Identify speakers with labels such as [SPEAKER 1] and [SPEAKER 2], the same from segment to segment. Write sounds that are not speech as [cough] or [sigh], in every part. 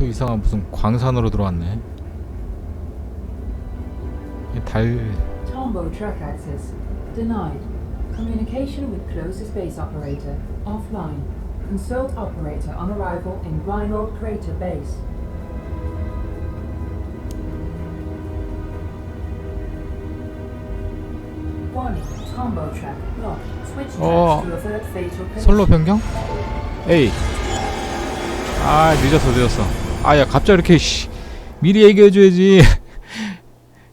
[SPEAKER 1] 또 이상한 무슨 광산으로 들어왔네. 이달
[SPEAKER 2] Tombow track access. Denied. Communication with closest base operator. Offline. Consult operator on arrival in Rhinold Crater Base. Warning. Tombow track locked. Switch tracks
[SPEAKER 1] Oh.
[SPEAKER 2] to avert fatal collision.
[SPEAKER 1] 솔로 변경? 에이. 아 늦었어 늦었어. 아야 갑자기 이렇게 씨, 미리 얘기해줘야지.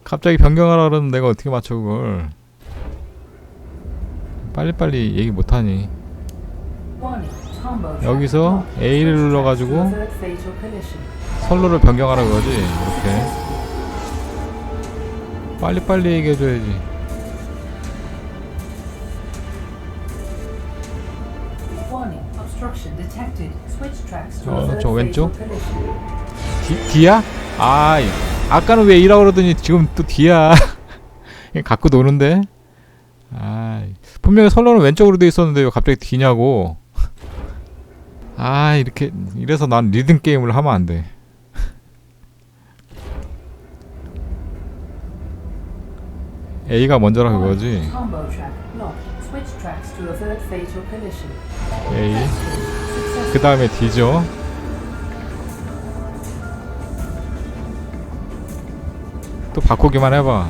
[SPEAKER 1] 갑자기 변경하라 그러는데 내가 어떻게 맞춰 그걸. 빨리빨리 얘기 못하니. 여기서. A를 눌러가지고. 선로를 변경하라 그러지 이렇게. 빨리빨리 얘기해줘야지.
[SPEAKER 2] Warning. Obstruction detected.
[SPEAKER 1] 저- 저 왼쪽? 디, D야? 아, 아까는 왜 E라고 그러더니 지금 또. 그냥 갖고 노는데? 아, 분명히 선로는 왼쪽으로 돼 있었는데 왜 갑자기 D냐고. 아, 이렇게, 이래서 난 리듬 게임을 하면 안 돼. A가 먼저라 그거지. A. 그 다음에 D죠. 또 바꾸기만 해봐.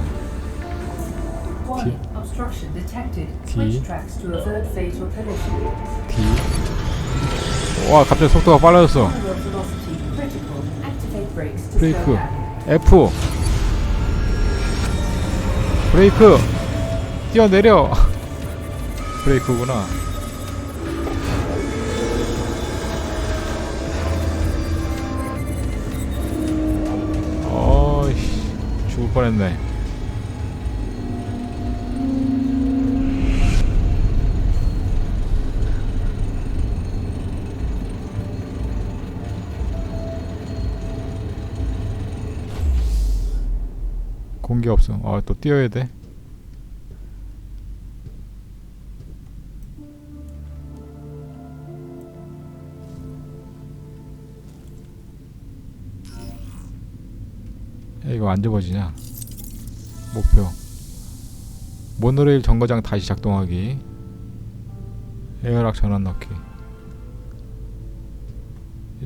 [SPEAKER 2] Fatal collision.
[SPEAKER 1] D. 와, 갑자기 속도가 빨라졌어. 브레이크. F. 브레이크. 뛰어내려. 브레이크구나. 죽을 뻔했네. 공기 없어. 아, 또 뛰어야 돼. 야, 이거 안 접어지냐? 목표. 모노레일 정거장 다시 작동하기. 에어락 전원 넣기.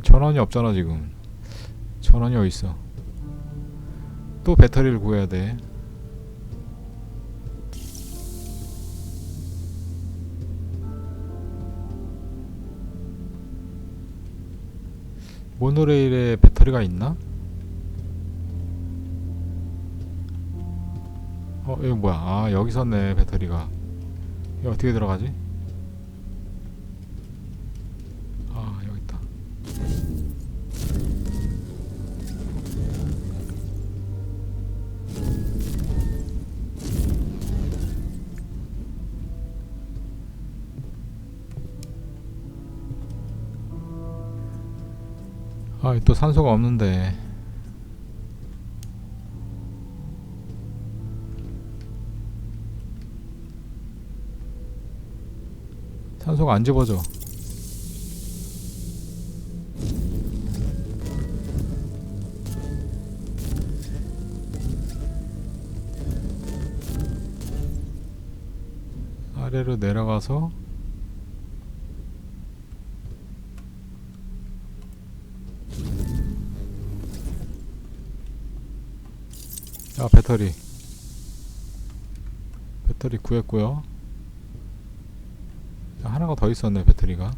[SPEAKER 1] 전원이 없잖아 지금. 전원이 어디 있어? 또 배터리를 구해야 돼. 모노레일에 배터리가 있나? 이거 뭐야? 아, 여기 섰네, 배터리가. 이거 어떻게 들어가지? 아, 여기 있다. 아, 또 산소가 없는데. 산소가 안 집어져. 아래로 내려가서 아 배터리 배터리 구했고요 자, 더 있었네 배터리가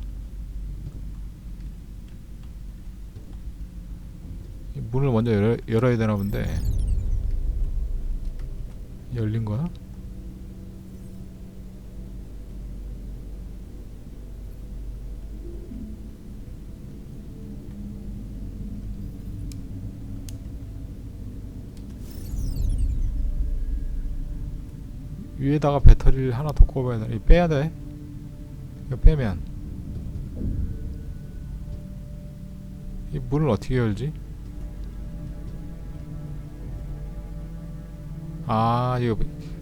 [SPEAKER 1] 이 문을 먼저 열어, 열어야 되나 본데 열린 거야? 위에다가 배터리를 하나 더 꼽아야 돼. 이거 빼야 돼. 이거 빼면 이 문을 어떻게 열지? 아 이거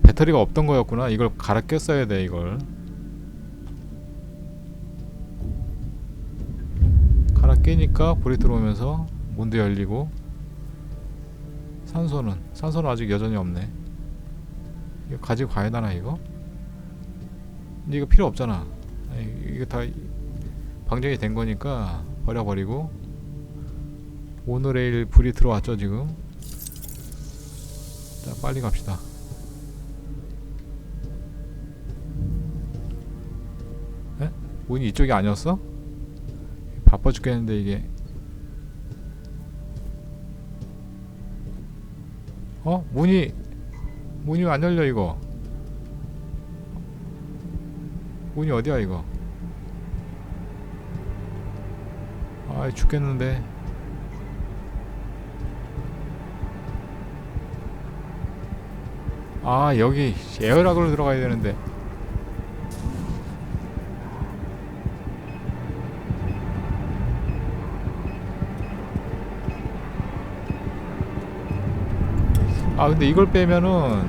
[SPEAKER 1] 배터리가 없던 거였구나. 이걸 갈아 꼈어야 돼 이걸. 갈아 끼니까 불이 들어오면서 문도 열리고 산소는 산소는 아직 여전히 없네 이거 가지고 가야 되나 이거? 근데 이거 필요 없잖아 이거 다 방전이 된 거니까 버려버리고 오늘의 일 불이 들어왔죠 지금 자 빨리 갑시다 에? 문이 이쪽이 아니었어? 바빠 죽겠는데 이게 어? 문이 문이 왜안 열려 이거 문이 어디야 이거 아 죽겠는데. 아 여기 에어락으로 들어가야 되는데. 아 근데 이걸 빼면은.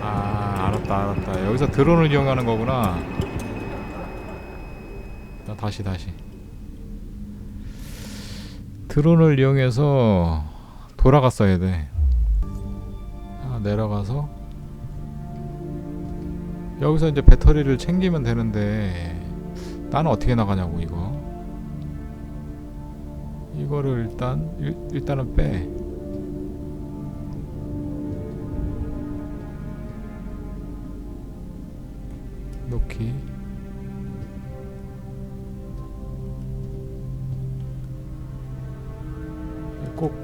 [SPEAKER 1] 아 알았다 알았다. 여기서 드론을 이용하는 거구나. 자, 다시 다시. 드론을 이용해서 돌아갔어야 돼. 아, 내려가서. 여기서 이제 배터리를 챙기면 되는데 나는 어떻게 나가냐고 이거. 이거를 일단 일, 일단은 빼. 놓기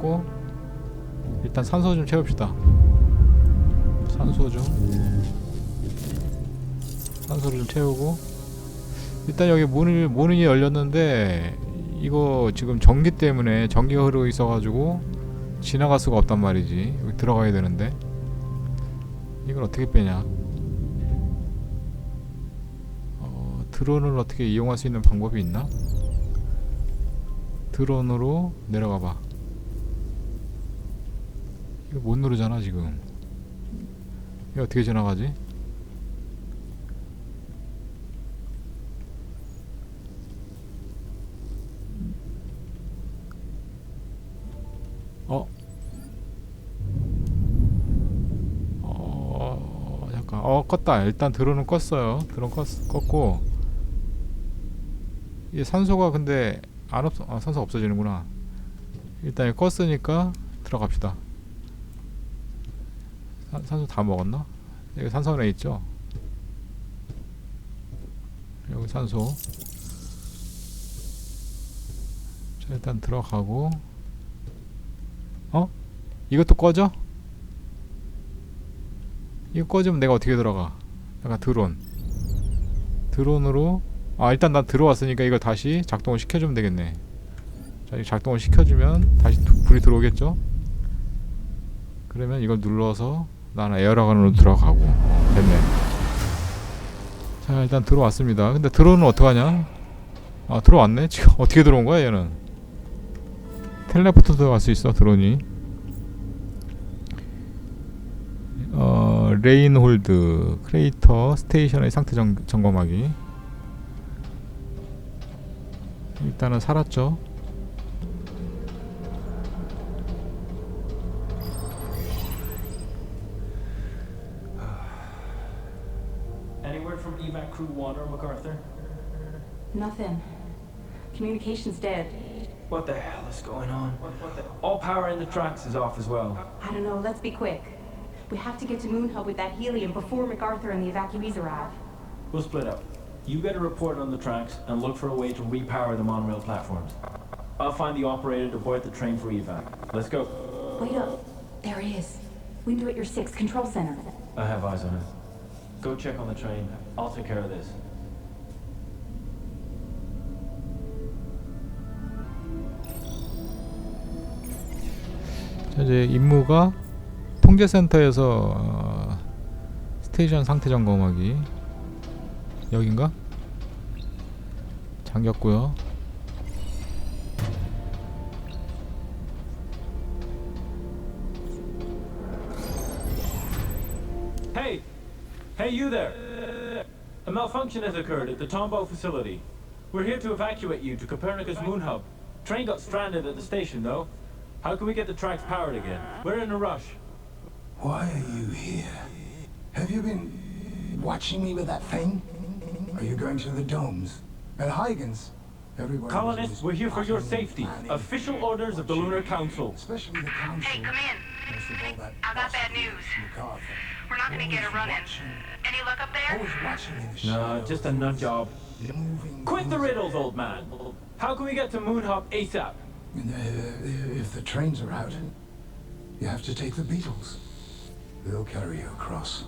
[SPEAKER 1] 꽂고 일단 산소 좀 채웁시다. 산소 좀. 산소를 좀 채우고. 일단 여기 문을 문이 열렸는데 이거 지금 전기 때문에 전기가 흐르고 있어가지고 지나갈 수가 없단 말이지. 여기 들어가야 되는데. 이걸 어떻게 빼냐? 어, 드론을 어떻게 이용할 수 있는 방법이 있나? 드론으로 내려가봐 이거 못 누르잖아 지금. 이거 어떻게 지나가지? 어? 어 잠깐. 어 껐다. 일단 드론은 껐어요. 드론 껐, 껐고. 이 산소가 근데 안 없어 아 산소 없어지는구나. 일단 껐으니까 들어갑시다 산, 산소 다 먹었나? 여기 산소 안에 있죠? 여기 산소 자 일단 들어가고 어? 이것도 꺼져? 이거 꺼지면 내가 어떻게 들어가? 약간 드론 드론으로 아 일단 난 들어왔으니까 이걸 다시 작동을 시켜주면 되겠네 자 이 작동을 시켜주면 다시 두- 불이 들어오겠죠? 그러면 이걸 눌러서 나는 에어라건으로 들어가고 어, 됐네. 자 일단 들어왔습니다. 근데 드론은 어떡하냐? 아 들어왔네? 지금 [laughs] 어떻게 들어온 거야 얘는? 텔레포트도 갈수 있어 드론이. 어 레인홀드 크레이터 스테이션의 상태 점, 점검하기. 일단은 살았죠
[SPEAKER 3] Nothing. Communication's dead.
[SPEAKER 4] What the hell is going on? All power in the tracks is off as well.
[SPEAKER 3] I don't know, let's be quick. We have to get to Moon Hub with that helium before MacArthur and the evacuees arrive.
[SPEAKER 4] We'll split up. You get a report on the tracks and look for a way to repower the monorail platforms. I'll find the operator to board the train for evac. Let's go.
[SPEAKER 3] Wait up. There he is. Window at your 6, control center.
[SPEAKER 4] I have eyes on it. Go check on the train. I'll take care of this.
[SPEAKER 1] 이제 임무가 통제센터에서 어, 스테이션 상태 점검하기 여긴가? 잠겼고요
[SPEAKER 4] Hey! Hey, you there! A malfunction has occurred at the Tombow facility. We're here to evacuate you to Copernicus Moon Hub. Train got stranded at the station, though. How can we get the tracks powered again? We're in a rush.
[SPEAKER 5] Why are you here? Have you been watching me with that thing? Are you going to the domes? At Huygens? Everywhere.
[SPEAKER 4] Colonists, we're here for your safety. Official orders of the Lunar Council.
[SPEAKER 5] Especially the council.
[SPEAKER 6] Hey, come in.
[SPEAKER 5] Most of all that
[SPEAKER 6] I got bad news.
[SPEAKER 5] MacArthur.
[SPEAKER 6] We're not gonna get a
[SPEAKER 5] Always
[SPEAKER 6] run in. Any luck up there?
[SPEAKER 5] Always watching in the
[SPEAKER 4] No, just a nut job.
[SPEAKER 5] Moving
[SPEAKER 4] Quit the riddles, old man. How can we get to Moonhop ASAP?
[SPEAKER 5] And, if the trains are out, you have to take the Beatles. They'll carry you across.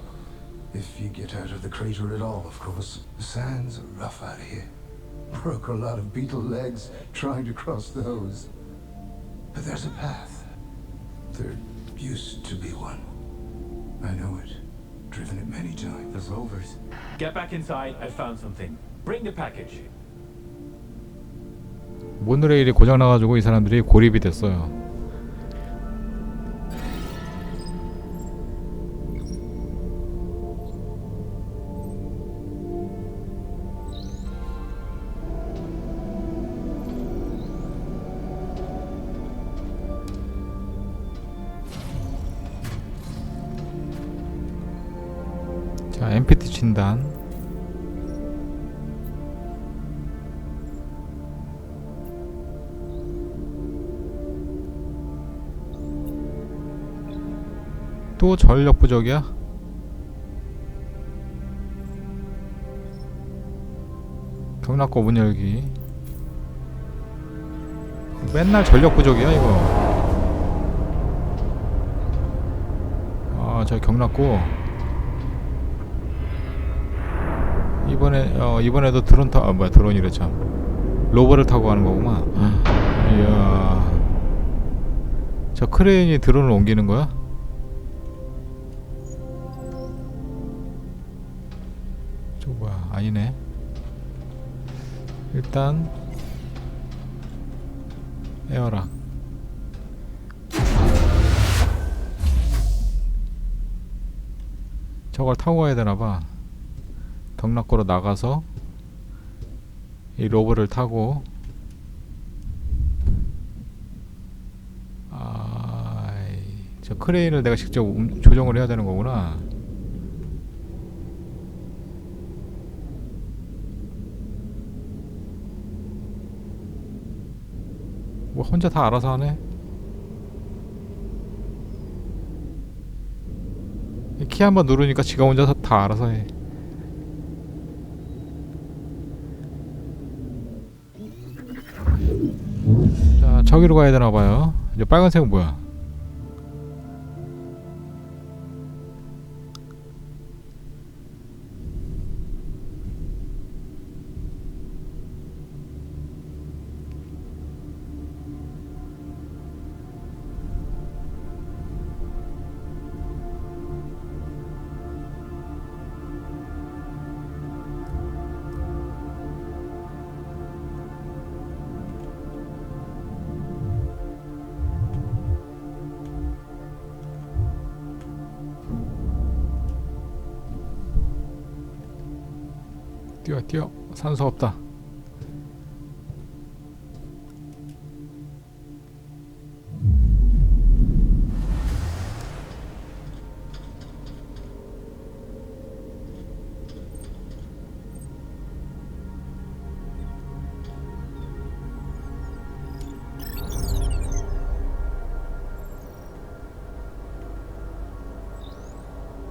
[SPEAKER 5] If you get out of the crater at all, of course. The sands are rough out here. Broke a lot of beetle legs trying to cross those. But there's a path. There used to be one. I know it. Driven it many times.
[SPEAKER 4] The Rovers. Get back inside. I found something. Bring the package.
[SPEAKER 1] 모노레일이 고장 나가지고 이 사람들이 고립이 됐어요. 자, MPT 진단. 또 전력 부족이야? 경락고 문 열기. 맨날 전력 부족이야 이거. 아저 경락고 이번에 어 이번에도 드론 타 아, 뭐야 드론이래 참. 로버를 타고 가는 거구만. 이야. 저 크레인이 드론을 옮기는 거야? 저 뭐야 아니네. 일단 에어락 저걸 타고 가야 되나봐. 경락고로 나가서 이 로브를 타고 아이 저 크레인을 내가 직접 움- 조정을 해야 되는 거구나 뭐 혼자 다 알아서 하네. 키 한번 누르니까 지가 혼자 다 알아서 해. 자, 저기로 가야 되나 봐요. 이제 빨간색은 뭐야? 뛰어 산소 없다.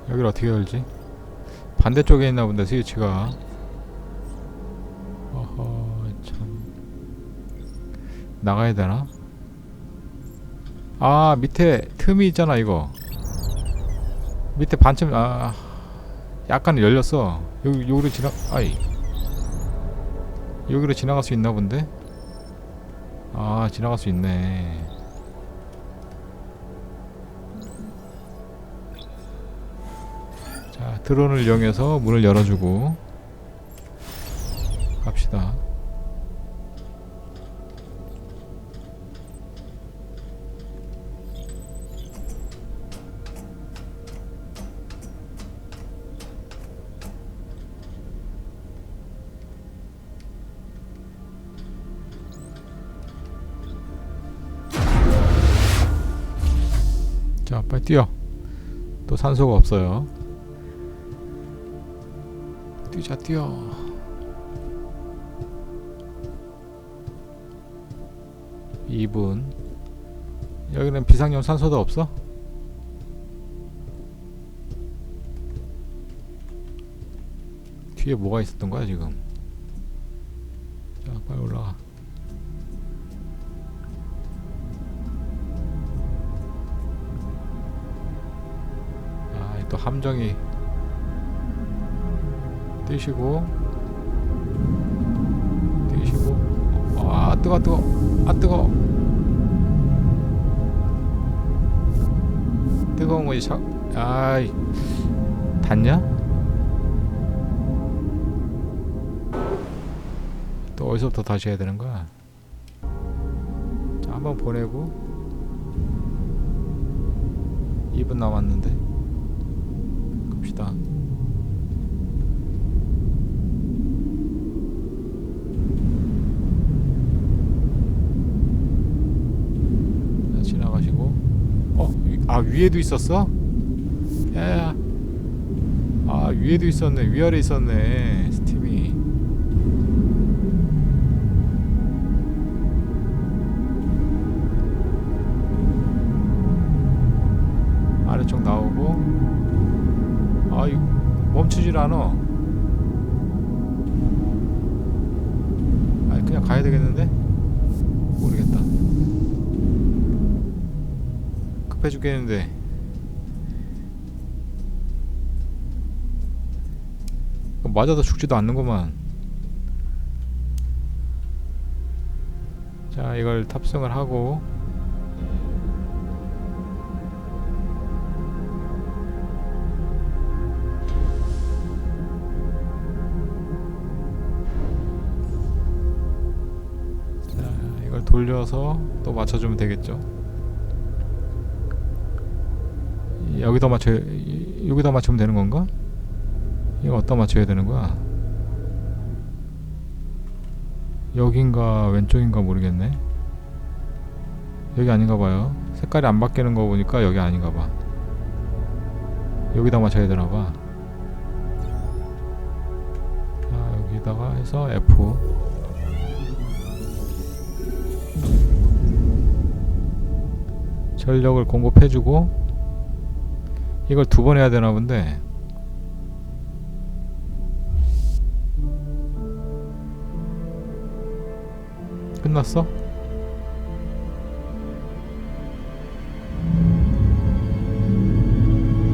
[SPEAKER 1] 여기를 어떻게 열지? 반대쪽에 있나 본데 스위치가 나가야 되나? 아 밑에 틈이 있잖아 이거. 밑에 반쯤 아 약간 열렸어. 여기 여기로 지나 아이. 여기로 지나갈 수 있나 본데? 아 지나갈 수 있네. 자 드론을 이용해서 문을 열어주고 갑시다. 뛰어. 또 산소가 없어요. 뛰자 뛰어. 이분 여기는 비상용 산소도 없어? 뒤에 뭐가 있었던 거야 지금? 함정이 뛰시고 뛰시고. 아 뜨거 뜨거. 아 뜨거. 뜨거운 거지 차 아이. 닿냐? 또 어디서부터 다시 해야 되는 거야? 자 한번 보내고. 2분 남았는데 갑시다. 자, 지나가시고 어? 위- 아 위에도 있었어? 야야 아 위에도 있었네 위아래 있었네 스팀이 아래쪽 나오고 아 이거 멈추질 않아. 아 그냥 가야 되겠는데? 모르겠다. 급해 죽겠는데. 맞아도 죽지도 않는구만. 자 이걸 탑승을 하고 돌려서 또 맞춰주면 되겠죠. 이- 여기다 맞춰 이- 여기다 맞추면 되는 건가? 이거 어디다 맞춰야 되는 거야? 여긴가 왼쪽인가 모르겠네. 여기 아닌가 봐요. 색깔이 안 바뀌는 거 보니까 여기 아닌가 봐. 여기다 맞춰야 되나 봐. 자, 여기다가 해서 F. 전력을 공급해주고 이걸 두 번 해야 되나 본데 끝났어?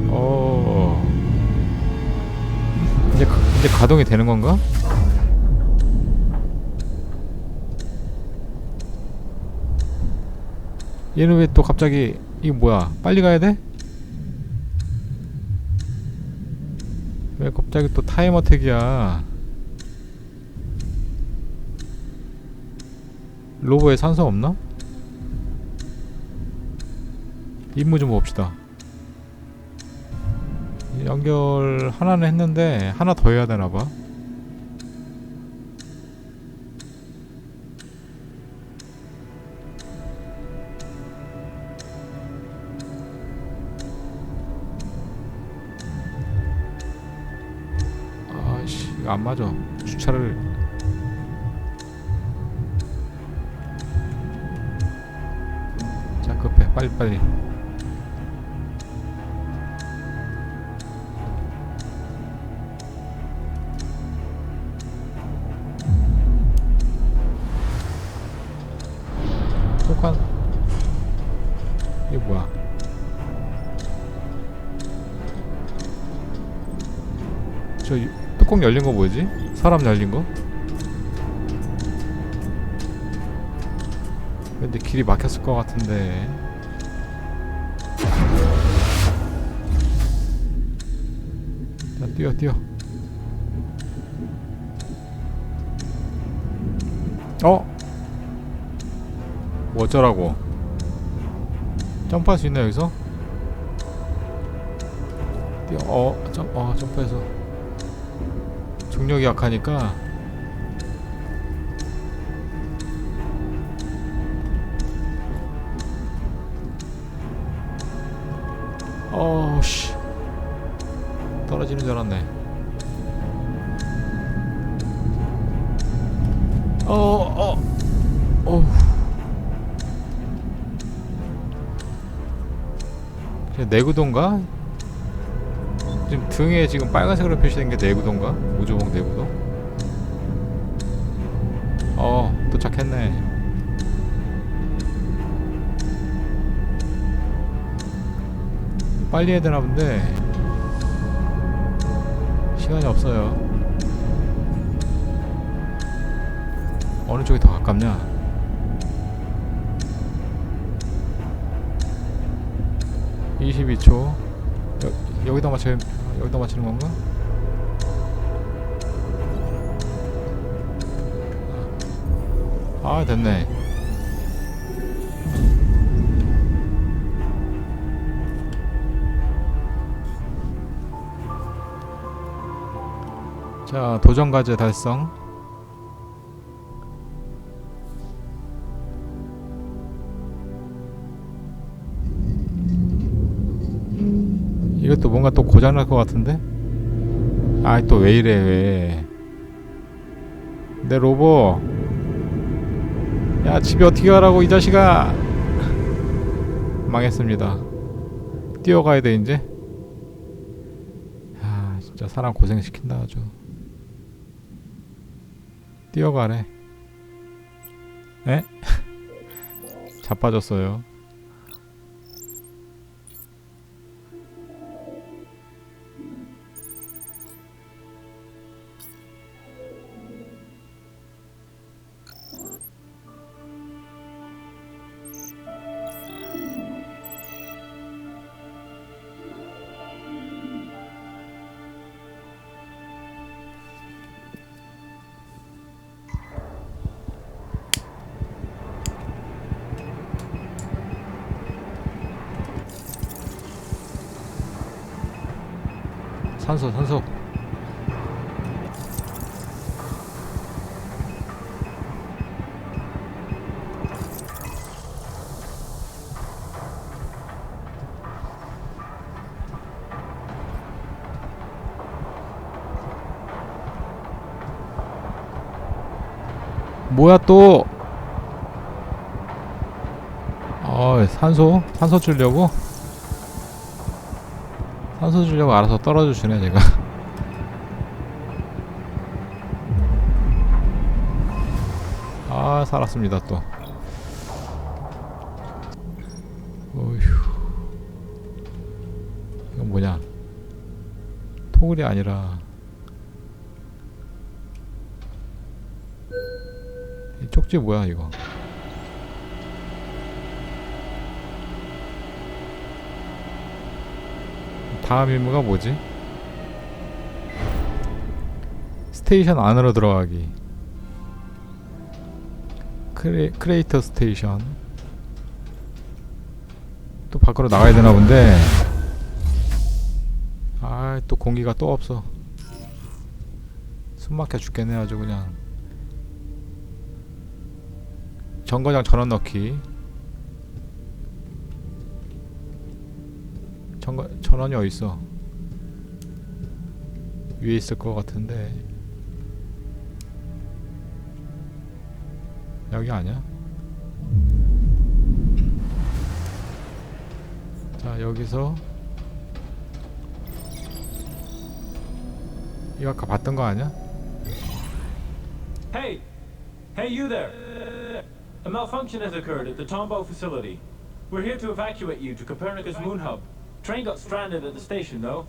[SPEAKER 1] 어 이제 가, 이제 가동이 되는 건가? 얘는 왜 또 갑자기 이거 뭐야 빨리 가야 돼? 왜 갑자기 또 타임 어택이야 로보에 산소 없나? 임무 좀 봅시다 연결 하나는 했는데 하나 더 해야 되나봐 맞아. 주차를. 자 급해. 빨리 빨리. 똑같 뚜껑 열린 거 뭐지? 사람 열린 거? 근데 길이 막혔을 것 같은데 자 뛰어 뛰어 어? 뭐 어쩌라고 점프할 수 있나 여기서? 뛰어 어, 점, 어 점프해서 중력이 약하니까. 어씨. 떨어지는 줄 알았네. 어어 어우. 쟤 내구도인가? 등에 지금 빨간색으로 표시된 게 내구도인가? 우주봉 내구도? 어 도착했네. 빨리 해야 되나 본데. 시간이 없어요. 어느 쪽이 더 가깝냐? 22초. 여, 여기다 맞춰 여기다 맞추는 건가? 아 됐네 자 도전 과제 달성 이것도 뭔가 또 고장 날 것 같은데? 아이 또왜 이래 왜? 내 로보 야 집에 어떻게 가라고 이 자식아? 망했습니다. 뛰어가야 돼 이제. 아 진짜 사람 고생 시킨다 아주. 뛰어가래 에? [laughs] 자빠졌어요 산소 산소 뭐야 또 어, 산소? 산소 주려고? 산소 주려고 알아서 떨어주시네 제가. [laughs] 아 살았습니다 또. 어휴. 이건 뭐냐. 토글이 아니라. 이 쪽지 뭐야 이거 다음 임무가 뭐지? 스테이션 안으로 들어가기. 크레, 크레이터 스테이션. 또 밖으로 나가야 되나 본데. 아 또 공기가 또 없어. 숨 막혀 죽겠네 아주 그냥. 정거장 전원 넣기 전거, 전원이 어딨어 위에 있을 것 같은데 여기 아니야? 자 여기서 이거 아까 봤던 거 아니야?
[SPEAKER 4] Hey! Hey, you there! A malfunction has occurred at the Tombow facility. We're here to evacuate you to Copernicus Moon Hub. Train got stranded at the station, though.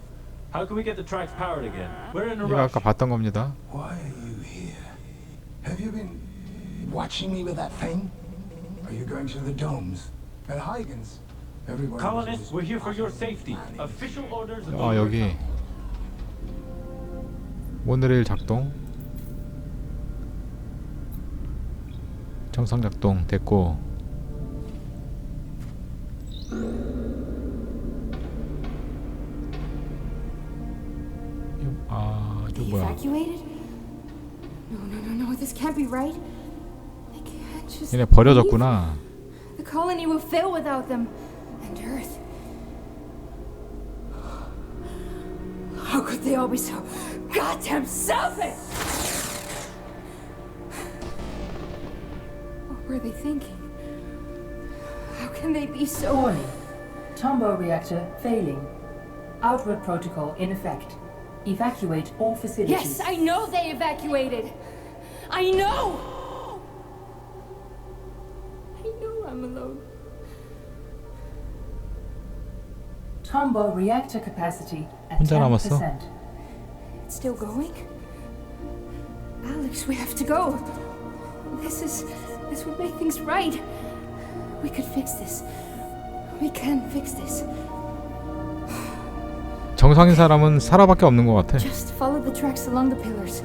[SPEAKER 4] How can we get the tracks powered again? We're in a
[SPEAKER 1] 이거
[SPEAKER 4] rush.
[SPEAKER 1] 아까 봤던 겁니다
[SPEAKER 5] Why are you here? Have you been watching me with that thing? Are you going to the domes? At Huygens? Everyone
[SPEAKER 4] Colonists, we're here for your safety. Official orders
[SPEAKER 1] 아 여기 모노레일 작동 정상 작동 됐고
[SPEAKER 7] can't just.
[SPEAKER 1] 얘네 버려졌구나
[SPEAKER 7] leave. The colony will fail without them. And Earth. How could they all be so goddamn selfish? What were they thinking? How can they be so.
[SPEAKER 2] Warning. Tombo reactor failing. Outward protocol in effect. Evacuate all facilities.
[SPEAKER 7] Yes, I know they evacuated. I know! I know I'm alone.
[SPEAKER 2] Tombo reactor capacity at 10%.
[SPEAKER 7] It's still going? Alex, we have to go. This is... this would make things right. We could fix this. We can fix this.
[SPEAKER 1] 정상인 사람은 사라밖에 없는 것 같아.
[SPEAKER 7] Just follow the tracks along the pillars.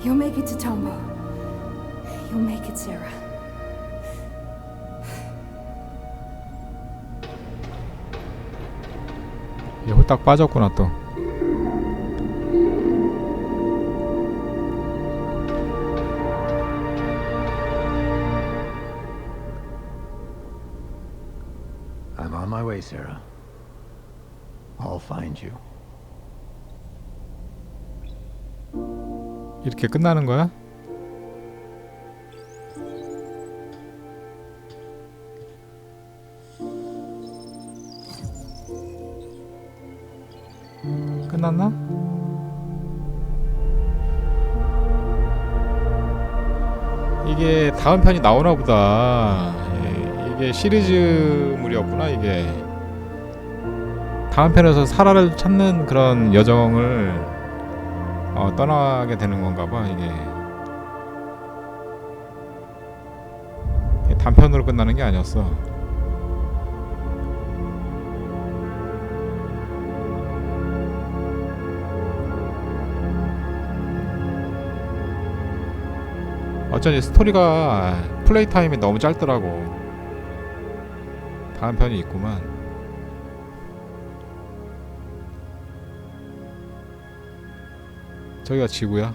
[SPEAKER 7] You'll make it to Tombo. You'll make it, Sarah.
[SPEAKER 1] 얘 홀딱 빠졌구나 또.
[SPEAKER 8] I'm on my way, Sarah. I'll find you.
[SPEAKER 1] 이렇게 끝나는 거야? 끝났나? 이게 다음 편이 나오나 보다. 예, 이게 시리즈물이었구나 이게. 다음 편에서 사라를 찾는 그런 여정을 어, 떠나게 되는 건가 봐 이게. 단편으로 끝나는 게 아니었어. 어쩐지 스토리가 플레이 타임이 너무 짧더라고. 다음 편이 있구만 저기가 지구야